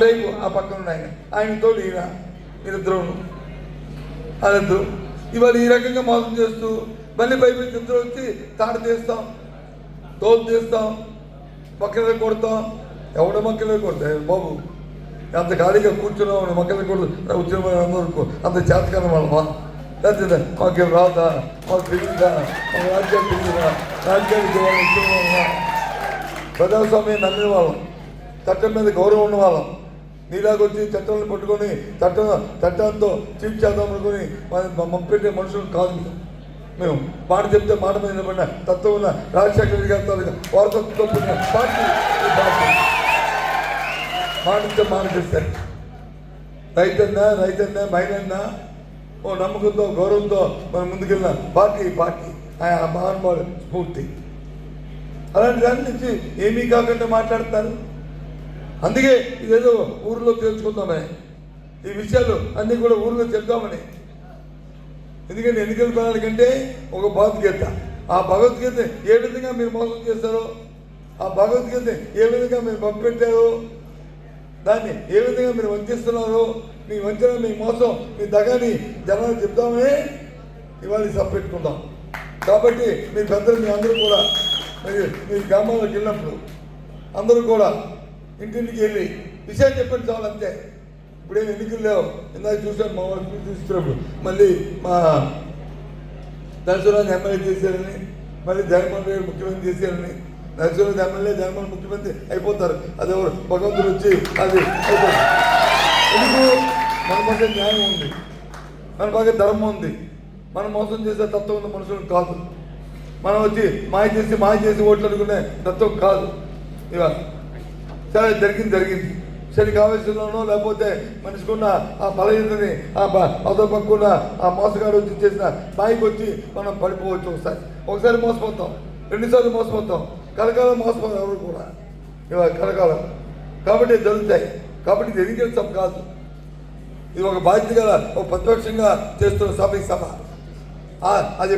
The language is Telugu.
టైపు ఆ పక్కన ఉన్న ఆయన. ఆయన ఈయన వీరిద్దరు వాళ్ళిద్దరు. ఇవాళ ఈ రకంగా మోసం చేస్తూ మళ్ళీ పైపు ఇద్దరు వచ్చి తాట తీస్తాం తోలు తీస్తాం మొక్కలు కొడతాం. ఎవడ మొక్కలే కొడతాయి బాబు అంత ఖాళీగా కూర్చున్నాం మొక్కలు కొడు. వచ్చిన అందరూ అంత చేతకాలం వాళ్ళమా? లేకపోతే మాకు రాదా? మాకు తెలియదా మా రాజ్యాలు తెలియదా రాజ్యానికి వాళ్ళు ప్రజాస్వామ్యం నమ్మిన వాళ్ళం. చట్టం మీద గౌరవం ఉన్న వాళ్ళం. నీలాగొచ్చి చట్టాలను పట్టుకొని చట్టం చట్టంతో చీఫ్ చేద్దాం అనుకుని పంపెట్టే మనుషులు కాదు మేము. మేము మాట చెప్తే మాట మీద నిలబడిన తత్వం ఉన్న రాజశేఖర రెడ్డి గారి తాలూకా వారసత్వంతో పుట్టిన పార్టీ మాట ఇస్తే మాట చేస్తారు రైతన్నా రైతన్నా మైనన్నా ఓ నమ్మకంతో గౌరవంతో మనం ముందుకెళ్ళిన పార్టీ పార్టీ. ఆయన మహానుభావుడు స్ఫూర్తి. అలాంటి దాని నుంచి ఏమీ కాకుండా మాట్లాడతారు అందుకే ఇదేదో ఊరిలో తెలుసుకుందామని ఈ విషయాలు అన్నీ కూడా ఊరిలో చెప్దామని. ఎందుకంటే ఎన్నికల ప్రణాళికంటే ఒక భగవద్గీత. ఆ భగవద్గీత ఏ విధంగా మీరు మోసం చేస్తారో ఆ భగవద్గీత ఏ విధంగా మీరు పంపెట్టారో దాన్ని ఏ విధంగా మీరు వంచిస్తున్నారో మీ వంచన మీ మోసం మీ దగ్గరని జనాలు చెప్దామని ఇవాళ ఈ సభ పెట్టుకుందాం. కాబట్టి మీ పెద్దలు మీ అందరూ కూడా మీరు మీ గ్రామాలకు వెళ్ళినప్పుడు అందరూ కూడా ఇంటింటికి వెళ్ళి. విషయాలు చెప్పండి చాలు అంతే. ఇప్పుడేం ఎన్నికలు లేవు. ఇందాక చూసాను మా వాళ్ళు చూసినప్పుడు మళ్ళీ మా నరసింహరాజు ఎమ్మెల్యే చేశారని మళ్ళీ జగన్మోహన్ రెడ్డి ముఖ్యమంత్రి చేశారని. నరసింహరాజు ఎమ్మెల్యే జగన్మోహన్ ముఖ్యమంత్రి అయిపోతారు. అది ఎవరు భగవంతుడు వచ్చి అది అయిపోతారు. ఎందుకు? మన మధ్య న్యాయం ఉంది. మన పక్కన ధర్మం ఉంది. మనం మోసం చేసే తత్వం ఉన్న మనుషులు కాదు. మనం వచ్చి మాయ చేసి మాయ చేసి ఓట్లు అనుకునే తత్వం కాదు. ఇవాళ సరే జరిగింది జరిగింది. శని కావేశంలోనో లేకపోతే మనిషికున్న ఆ బలహీనతని ఆ బ- అదో ఆ మోసగాడు వచ్చి చేసిన స్థాయికి వచ్చి మనం పడిపోవచ్చు ఒకసారి. ఒకసారి మోసపోతాం. రెండుసార్లు మోసపోతాం. కలకాలం మోసపోతాం ఎవరు కూడా. ఇవాళ కలకాలం. కాబట్టి జరుగుతాయి. కాబట్టి ఇది ఎన్నికల సభ కాదు. ఇది ఒక బాధ్యత గల ఒక ప్రతిపక్షంగా చేస్తున్న సభ ఈ సభ. అది